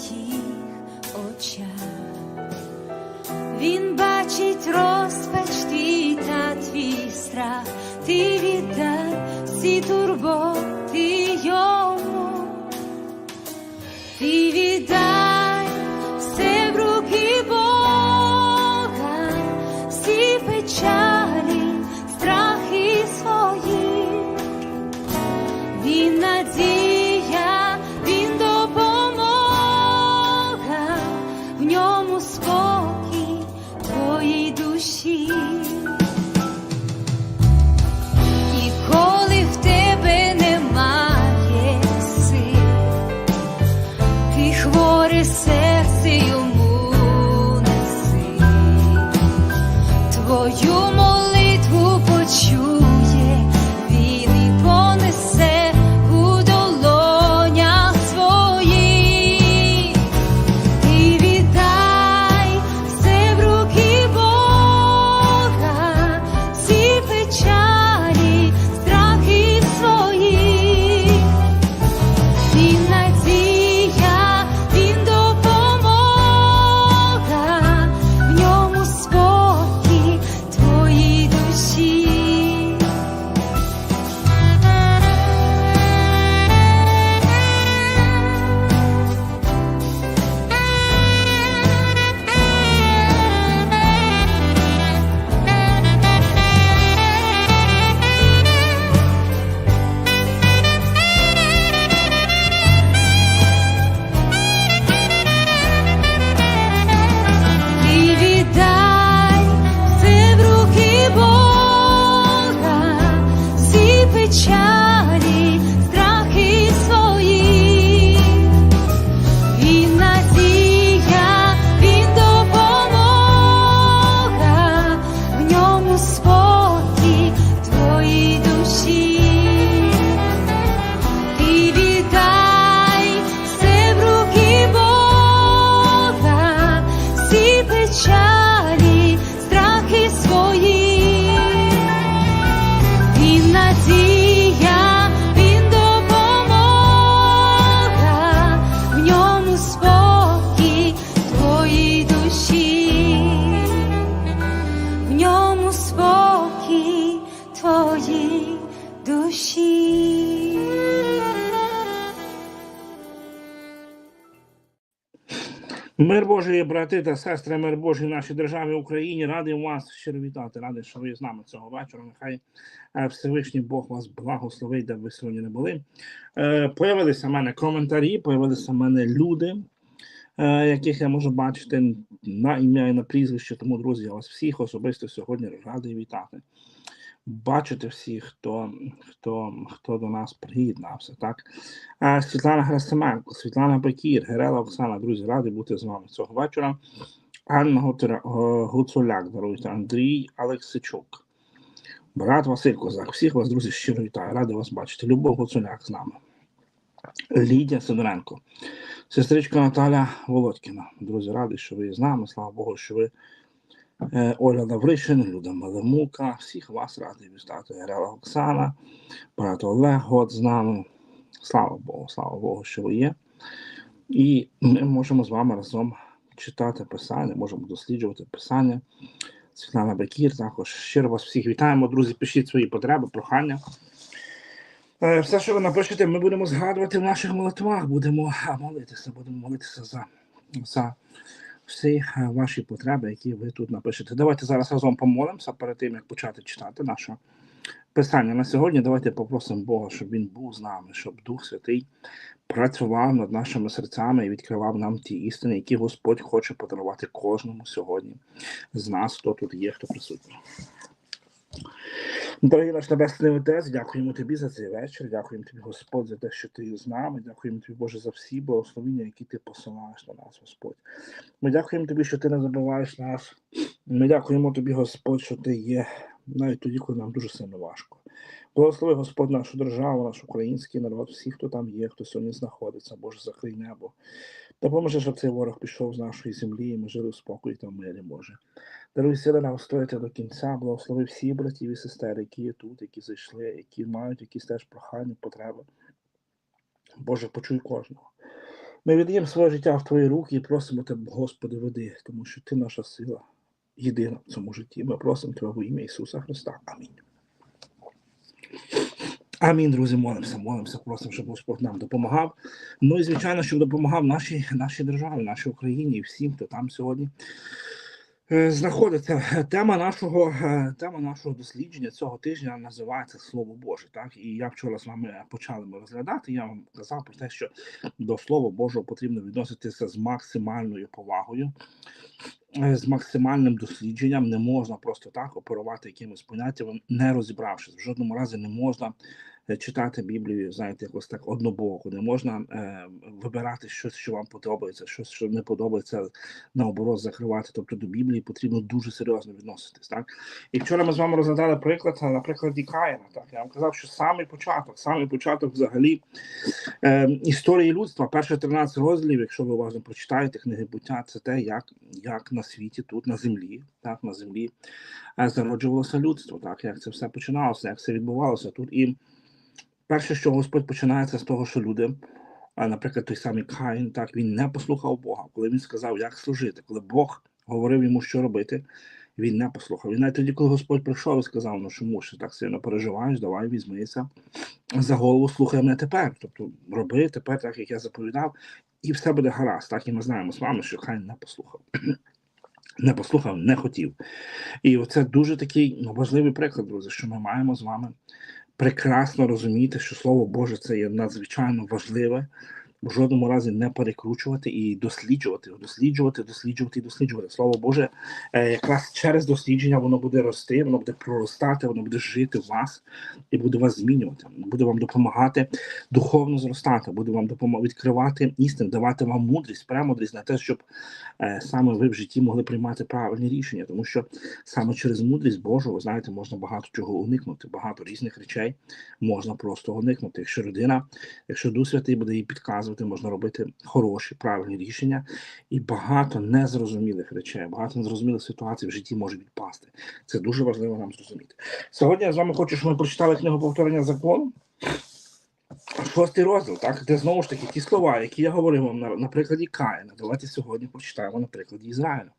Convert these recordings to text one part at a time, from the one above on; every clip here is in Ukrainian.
в твоїх Мир Божий, брати та сестри, мир Божий нашій державі Україні. Радий вас щиро вітати. Радий, що ви з нами цього вечора. Нехай е, Всевишній Бог вас благословить, де б ви сьогодні не були. Е, Появилися в мене коментарі, появилися в мене люди, е, яких я можу бачити на ім'я і на прізвище. Тому, друзі, я вас всіх особисто сьогодні радий вітати. Бачити всіх, хто, хто, хто до нас приєднався. Так? Е, Світлана Грасименко, Світлана Бекір, Герела Оксана, друзі, радий бути з вами цього вечора. Анна Гуцуляк, даруйте, Андрій Алексичук, брат Василь Козак. Всіх вас, друзі, щиро вітаю. Радий вас бачити. Любов Гуцуляк з нами. Лідія Сидоренко, сестричка Наталя Володькіна. Друзі, радий, що ви з нами. Слава Богу, що ви е, Оля Лавришин, Люда Малемука. Всіх вас радий вітати. Герела Оксана, брат Олег Год з нами. Слава Богу, слава Богу, що ви є. І ми можемо з вами разом читати писання, можемо досліджувати писання. Світлана Бекір, також щиро вас всіх вітаємо, друзі. Пишіть свої потреби, прохання. Е, Все, що ви напишете, ми будемо згадувати в наших молитвах, будемо молитися, будемо молитися за, за всі е, ваші потреби, які ви тут напишете. Давайте зараз разом помолимося перед тим, як почати читати наше писання на сьогодні. Давайте попросимо Бога, щоб Він був з нами, щоб Дух Святий працював над нашими серцями і відкривав нам ті істини, які Господь хоче подарувати кожному сьогодні з нас, хто тут є, хто присутній. Дорогий наш Небесний Отець, дякуємо Тобі за цей вечір. Дякуємо Тобі, Господь, за те, що Ти з нами. Дякуємо Тобі, Боже, за всі благословення, які Ти посилаєш на нас, Господь. Ми дякуємо Тобі, що Ти не забуваєш нас. Ми дякуємо Тобі, Господь, що Ти є навіть тоді, коли нам дуже сильно важко. Благослови Господь нашу державу, наш український народ, всіх, хто там є, хто сьогодні знаходиться, Боже, закрий небо. Допоможи, щоб цей ворог пішов з нашої землі, і ми жили у спокої та в мирі, Боже. Даруй сили нам стояти до кінця, благослови всі братів і сестер, які є тут, які зайшли, які мають якісь теж прохання, потреби. Боже, почуй кожного. Ми віддаємо своє життя в Твої руки і просимо Тебе, Господи, веди, тому що Ти наша сила єдина в цьому житті. Ми просимо Тебе в ім'я Ісуса Христа. Амінь. Амінь, друзі, молимося, молимося, просимо, щоб Господь нам допомагав. Ну і звичайно, щоб допомагав нашій, нашій державі, нашій Україні і всім, хто там сьогодні е, знаходиться. Тема нашого, е, тема нашого дослідження цього тижня називається Слово Боже. Так, і я вчора з вами почали ми розглядати. Я вам казав про те, що до Слова Божого потрібно відноситися з максимальною повагою. е, З максимальним дослідженням не можна просто так оперувати якимось поняттям, не розібравшись. В жодному разі не можна читати Біблію, знаєте, якось так однобоко. Не можна е, вибирати щось, що вам подобається, щось, що не подобається, наоборот, закривати. Тобто до Біблії потрібно дуже серйозно відноситись. Так і вчора ми з вами розглядали приклад е, на Каїна. Так я вам казав, що самий початок, самий початок взагалі е, історії людства, перші 13 розділів, якщо ви уважно прочитаєте книги буття, це те, як, як на світі, тут на землі, так на землі е, зароджувалося людство, так як це все починалося, як це відбувалося тут. І перше, що Господь починається з того, що люди, а, наприклад, той самий Каїн, так він не послухав Бога, коли він сказав, як служити, коли Бог говорив йому, що робити. Він не послухав. І навіть тоді, коли Господь прийшов і сказав, ну чому ж так сильно переживаєш, давай візьмися за голову, слухай мене тепер. Тобто роби тепер так, як я заповідав, і все буде гаразд. Так і ми знаємо з вами, що хай не послухав. Не послухав, не хотів. І оце дуже такий ну, важливий приклад, друзі, що ми маємо з вами прекрасно розуміти, що Слово Боже це є надзвичайно важливе, в жодному разі не перекручувати і досліджувати, досліджувати, досліджувати і досліджувати. Слово Боже, е, якраз через дослідження воно буде рости, воно буде проростати, воно буде жити в вас і буде вас змінювати, буде вам допомагати духовно зростати, буде вам допомагати відкривати істину, давати вам мудрість, премудрість на те, щоб е, саме ви в житті могли приймати правильні рішення, тому що саме через мудрість Божу, ви знаєте, можна багато чого уникнути, багато різних речей можна просто уникнути. Якщо людина, якщо Дух Святий буде їй підказувати, можна робити хороші, правильні рішення, і багато незрозумілих речей, багато незрозумілих ситуацій в житті може відпасти. Це дуже важливо нам зрозуміти. Сьогодні я з вами хочу, щоб ми прочитали книгу повторення закону. Шостий розділ, так, де знову ж таки ті слова, які я говорив вам на, на прикладі Каїна. Давайте сьогодні прочитаємо на прикладі Ізраїля.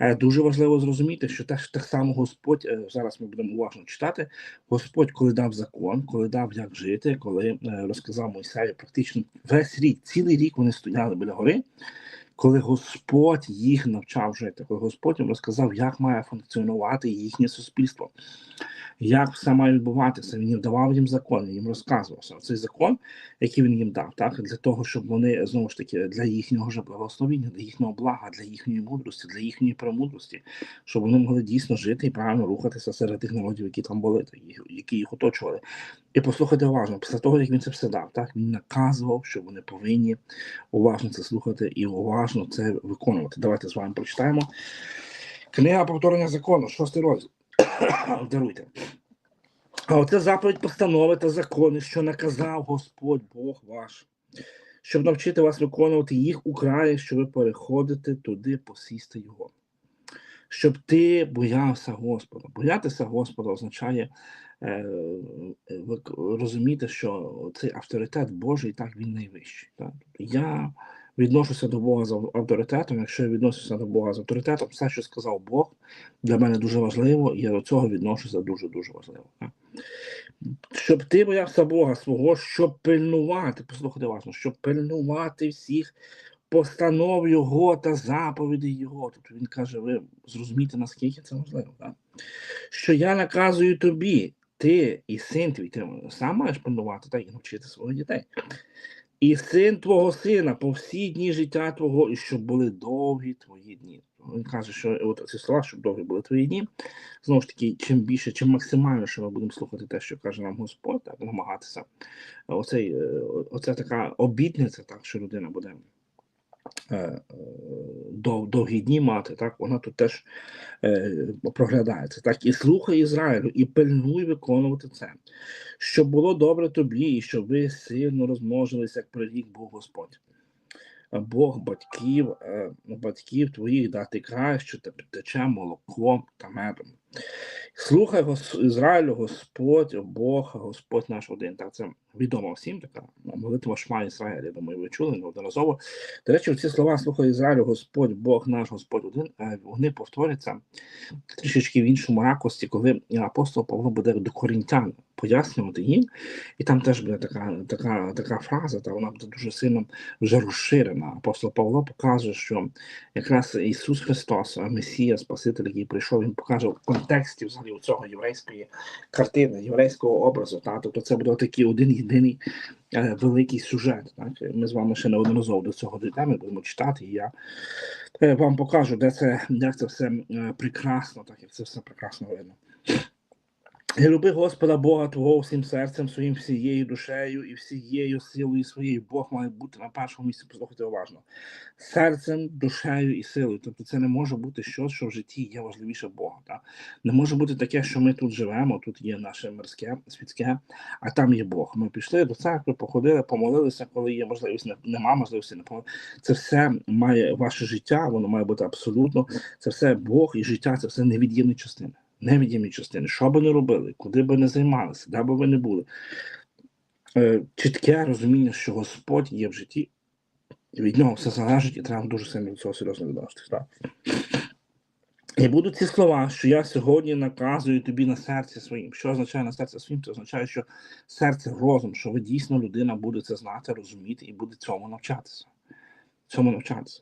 Е, Дуже важливо зрозуміти, що теж так само Господь, е, зараз ми будемо уважно читати, Господь, коли дав закон, коли дав як жити, коли е, розказав Мойсею практично весь рік, цілий рік вони стояли біля гори, коли Господь їх навчав жити, коли Господь їм розказав, як має функціонувати їхнє суспільство, як все має відбуватися. Він їм давав їм закон, він їм розказувався. Цей закон, який він їм дав, так для того, щоб вони знову ж таки для їхнього ж благословення, для їхнього блага, для їхньої мудрості, для їхньої премудрості, щоб вони могли дійсно жити і правильно рухатися серед тих народів, які там були, які їх оточували. І послухайте уважно, після того, як він це все дав, так він наказував, що вони повинні уважно це слухати і уважно це виконувати. Давайте з вами прочитаємо. Книга повторення закону, шостий розділ. Даруйте. А оце заповідь постанови та закони, що наказав Господь Бог ваш, щоб навчити вас виконувати їх у краї, що ви переходите туди посісти його. Щоб ти боявся Господа. Боятися Господа означає е, розуміти, що цей авторитет Божий так він найвищий. Так? Я відношуся до Бога з авторитетом. Якщо я відношуся до Бога з авторитетом, все, що сказав Бог, для мене дуже важливо, і я до цього відношуся дуже дуже важливо. Щоб ти боявся Бога свого, щоб пильнувати, послухайте уважно, щоб пильнувати всіх постанов Його та заповідей Його. Тобто він каже, ви зрозумієте, наскільки це важливо. Так? Що я наказую тобі, ти і син твій, ти сам маєш пильнувати та і навчити своїх дітей. І син твого сина по всі дні життя твого, і щоб були довгі твої дні. Він каже, що от ці слова, щоб довгі були твої дні. Знову ж таки, чим більше, чим максимально, що ми будемо слухати те, що каже нам Господь, так намагатися. Оцей, е, оце така обітниця, так, що людина буде дов, довгі дні мати, так, вона тут теж е, проглядається. Так, і слухай Ізраїлю, і пильнуй виконувати це, щоб було добре тобі, і щоб ви сильно розмножилися, як прорік Бог Господь. Бог батьків, е, батьків твоїх дати край, що те- тече молоком та медом. Слухай Гос- Ізраїлю, Господь, Бог, Господь наш один. Так, це відомо всім така молитва Шма Ізраїль. Я думаю, ви чули неодноразово. До речі, ці слова слухай Ізраїлю, Господь, Бог наш, Господь один. е, Вони повторяться трішечки в іншому ракурсі, коли апостол Павло буде до корінтян пояснювати їм, і там теж буде така, така, така фраза, та вона буде дуже сильно вже розширена. Апостол Павло показує, що якраз Ісус Христос, Месія, Спаситель, який прийшов, він покаже контексті взагалі цього єврейської картини, єврейського образу. Та? Тобто це буде такий один єдиний е, великий сюжет. Так? Ми з вами ще неодноразово до цього дійдемо, будемо читати, і я е, вам покажу, де це, де це все е, прекрасно, так як це все прекрасно видно. І люби Господа Бога Твого всім серцем своїм, всією душею і всією силою своєю. Бог має бути на першому місці, послухайте уважно. Серцем, душею і силою. Тобто це не може бути щось, що в житті є важливіше Бога. Так? Не може бути таке, що ми тут живемо, тут є наше мирське, світське, а там є Бог. Ми пішли до церкви, походили, помолилися, коли є можливість, нема можливості, не помолилися. Це все має ваше життя, воно має бути абсолютно. Це все Бог і життя, це все невід'ємні частини невід'ємні частини, що би не робили, куди би не займалися, де би ви не були. Е, чітке розуміння, що Господь є в житті, від нього все залежить, і треба дуже сильно до цього серйозно відноситись. І будуть ці слова, що я сьогодні наказую тобі на серці своїм. Що означає на серці своїм? Це означає, що серце розум, що ви дійсно людина буде це знати, розуміти і буде цьому навчатися. Цьому навчатися.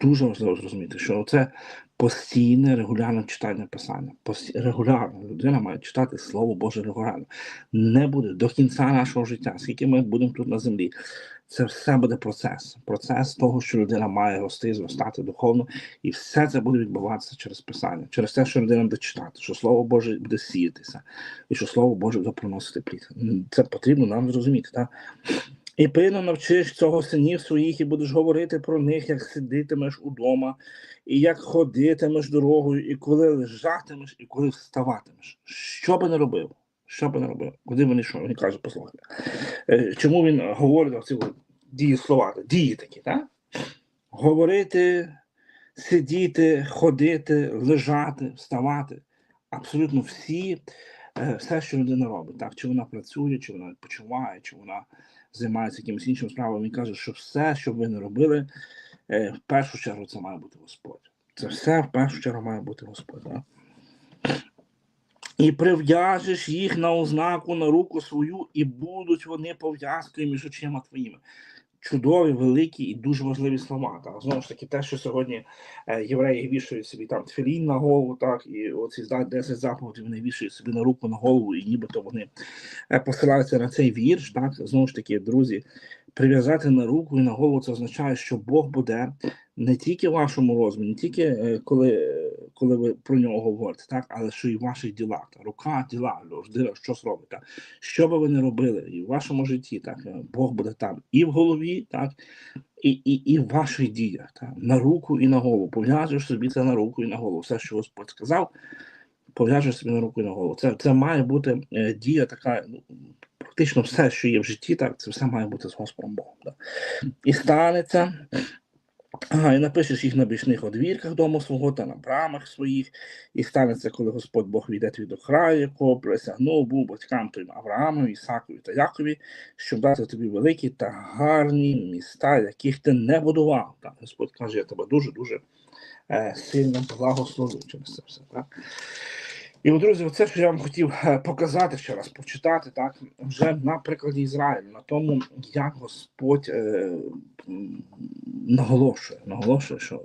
Дуже важливо зрозуміти, що це постійне регулярне читання писання. Регулярно людина має читати Слово Боже регулярно. Не буде до кінця нашого життя, скільки ми будемо тут на землі. Це все буде процес. Процес того, що людина має рости, зростати духовно, і все це буде відбуватися через писання, через те, що людина буде читати, що Слово Боже буде сіятися, і що Слово Боже буде приносити плід. Це потрібно нам зрозуміти. Так? І пильно навчиш цього синів своїх, і будеш говорити про них, як сидитимеш удома, і як ходитимеш дорогою, і коли лежатимеш, і коли вставатимеш. Що би не робив? Що би не робив? Куди він йшов? Він каже, послухайте. Е, Чому він говорить от дії слова, дії такі, так? Говорити, сидіти, ходити, лежати, вставати. Абсолютно всі, е, все, що людина робить, так? Чи вона працює, чи вона відпочиває, чи вона займається якимось іншим справами. Він каже, що все, що ви не робили, е, в першу чергу це має бути Господь. Це все в першу чергу має бути Господь. Да? І прив'яжеш їх на ознаку на руку свою, і будуть вони пов'язкою між очима твоїми. Чудові, великі і дуже важливі слова. Так? Знову ж таки, те, що сьогодні е, євреї вішають собі там тфілін на голову, так, і оці зда- 10 заповідей вони вішають собі на руку на голову, і нібито вони е, посилаються на цей вірш. Так, знову ж таки, друзі, прив'язати на руку і на голову це означає, що Бог буде не тільки в вашому розумі, не тільки е, коли, е, коли ви про нього говорите, так, але що і в ваших ділах. Так, рука, діла, людина щось робить. Так. Що би ви не робили і в вашому житті, так, е, Бог буде там і в голові, так, і, і, і в ваших діях, так, на руку і на голову. Пов'яжеш собі це на руку і на голову. Все, що Господь сказав, пов'яжеш собі на руку і на голову. Це, це має бути дія така, ну, практично все, що є в житті, так, це все має бути з Господом Богом. Так. І станеться. Ага, і напишеш їх на бічних одвірках дому свого та на брамах своїх, і станеться, коли Господь Бог війде твій до краю, якого присягнув був батькам твоїм Авраамові, Ісакові та Якові, щоб дати тобі великі та гарні міста, яких ти не будував. Так, Господь каже, я тебе дуже-дуже е, сильно благословлю через це все. Так? І, от, друзі, це, що я вам хотів е, показати ще раз, почитати, так, вже на прикладі Ізраїлю, на тому, як Господь е, наголошує, наголошує, що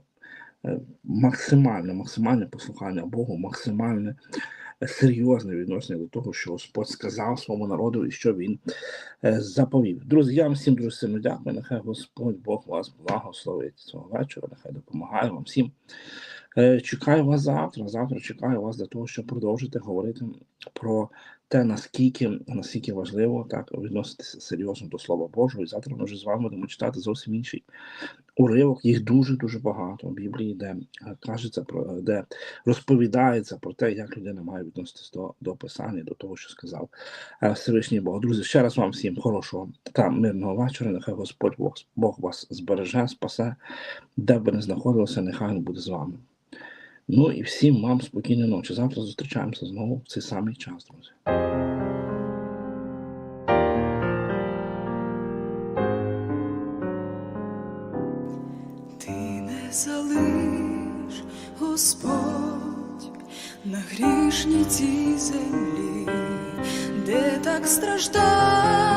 е, максимальне, максимальне послухання Богу, максимальне е, серйозне відношення до того, що Господь сказав своєму народу і що він е, заповів. Друзі, я вам всім дуже сильно дякую. Нехай Господь Бог вас благословить цього вечора, нехай допомагає вам всім. Е, Чекаю вас завтра. Завтра чекаю вас для того, щоб продовжити говорити про те, наскільки наскільки важливо так відноситися серйозно до Слова Божого. І завтра ми вже з вами будемо читати зовсім інший уривок. Їх дуже дуже багато в Біблії, де е, кажеться про де розповідається про те, як людина має відноситися до, до писання, до того, що сказав е, Всевишній Бог. Друзі, ще раз вам всім хорошого та мирного вечора. Нехай Господь Бог, Бог вас збереже, спасе, де б ви не знаходилися, нехай він буде з вами. Ну і всім вам спокійної ночі. Завтра зустрічаємося знову в цей самий час, друзі. Залиш, Господь, на грішній цій землі, де так страждань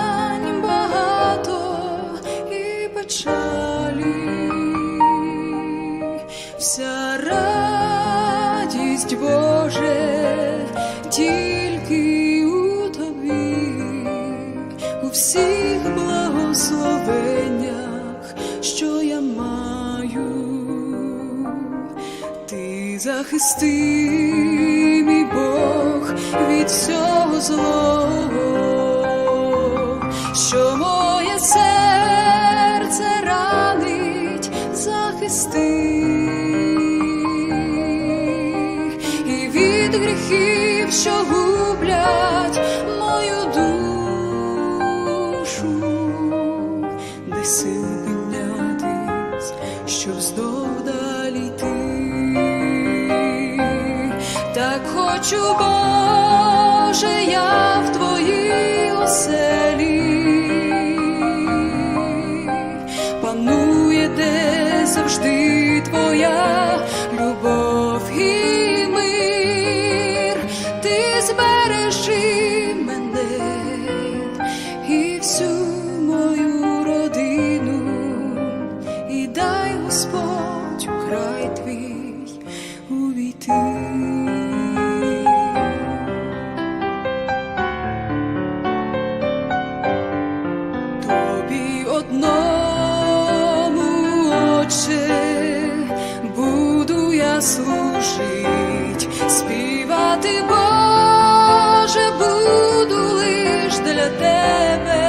всіх благословеннях, що я маю, ти захисти, мій Бог, від всього злого, що моє серце ранить, захисти. І від гріхів, що хочу, Боже, я в твоїй оселі, панує де завжди твоя буду служить, співати, Боже, буду лиш для тебе.